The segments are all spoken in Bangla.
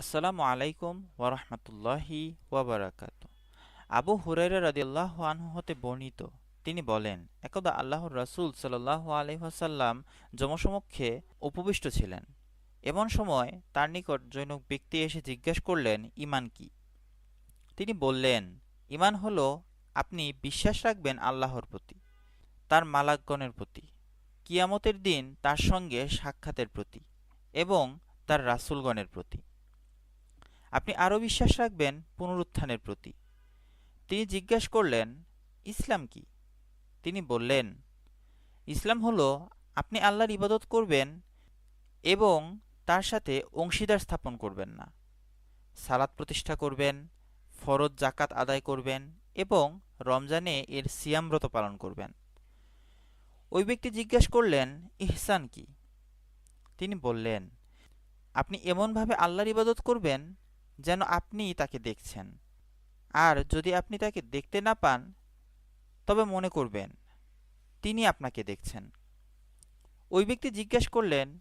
আসসালামু আলাইকুম ওরহমতুল্লাহি ওয়াবারাকাত। আবু হুরাইরা রাদিয়াল্লাহ আনহু হতে বর্ণিত, তিনি বলেন, একদা আল্লাহর রাসূল সাল্লাহ আলহাসাল্লাম জমসমক্ষে উপবিষ্ট ছিলেন। এমন সময় তার নিকট জৈনক ব্যক্তি এসে জিজ্ঞেস করলেন, ইমান কি? তিনি বললেন, ইমান হল আপনি বিশ্বাস রাখবেন আল্লাহর প্রতি, তার মালাকগণের প্রতি, কিয়ামতের দিন তার সঙ্গে সাক্ষাতের প্রতি এবং তার রাসূলগণের প্রতি। আপনি আরও বিশ্বাস রাখবেন পুনরুত্থানের প্রতি। তিনি জিজ্ঞাসা করলেন, ইসলাম কি? তিনি বললেন, ইসলাম হলো আপনি আল্লাহর ইবাদত করবেন এবং তার সাথে অংশীদার স্থাপন করবেন না। সালাত প্রতিষ্ঠা করবেন, ফরজ জাকাত আদায় করবেন এবং রমজানে এর সিয়ামব্রত পালন করবেন। ওই ব্যক্তি জিজ্ঞাসা করলেন, ইহসান কি? তিনি বললেন, আপনি এমনভাবে আল্লাহর ইবাদত করবেন যেন আপনি তাকে দেখছেন। আর যদি আপনি তাকে দেখতে না পান, তবে মনে করবেন, তিনি আপনাকে দেখছেন। ওই ব্যক্তি জিজ্ঞেস করলেন,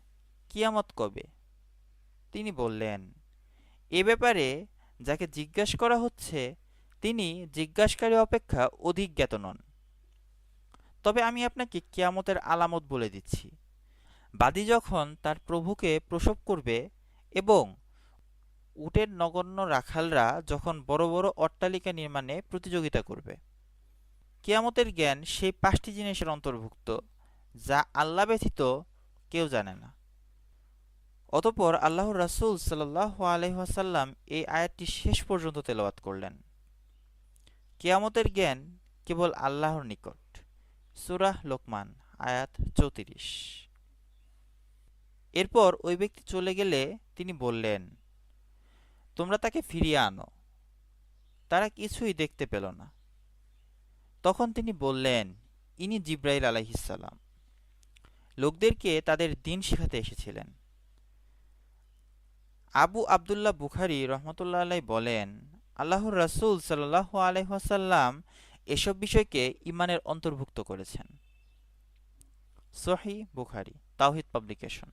কিয়ামত কবে? তিনি বললেন, এ ব্যাপারে যাকে জিজ্ঞেস করা হচ্ছে, তিনি জিজ্ঞাসকারী অপেক্ষা অধিক জ্ঞাত নন তবে আমি আপনাকে কিয়ামতের আলামত বলে দিচ্ছি। বাদী যখন তার প্রভুকে প্রসব করবে এবং উটের নগণ্য রাখালরা যখন বড় বড় অট্টালিকা নির্মাণে প্রতিযোগিতা করবে। কেয়ামতের জ্ঞান সেই পাঁচটি জিনিসের অন্তর্ভুক্ত, যা আল্লাহ ব্যথিত কেউ জানে না। অতপর আল্লাহ রাসুল সাল্লাহ আলহাসাল্লাম এই আয়াতটি শেষ পর্যন্ত তেলাওয়াত করলেন। কেয়ামতের জ্ঞান কেবল আল্লাহর নিকট। সুরাহ লোকমান, আয়াত চৌত্রিশ। এরপর ওই ব্যক্তি চলে গেলে তিনি বললেন তোমরা তাকে ফিরিয়ে আনো। তারা কিছুই দেখতে পেল না। তখন তিনি বললেন, ইনি জিব্রাইল আলাইহিসাল্লাম লোকদেরকে তাদের দিন শেখাতে এসেছিলেন। আবু আবদুল্লাহ বুখারি রহমতুল্লাহ আলাই বলেন, আল্লাহর রাসুল সাল্লাহ আলহাসাল্লাম এসব বিষয়কে ইমানের অন্তর্ভুক্ত করেছেন। সহি বুখারি, তাওহিদ পাবলিকেশন,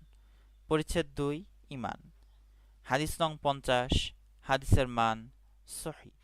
পরিচ্ছেদ দুই ইমান হাদিস নং পঞ্চাশ হাদিসের মান সহি।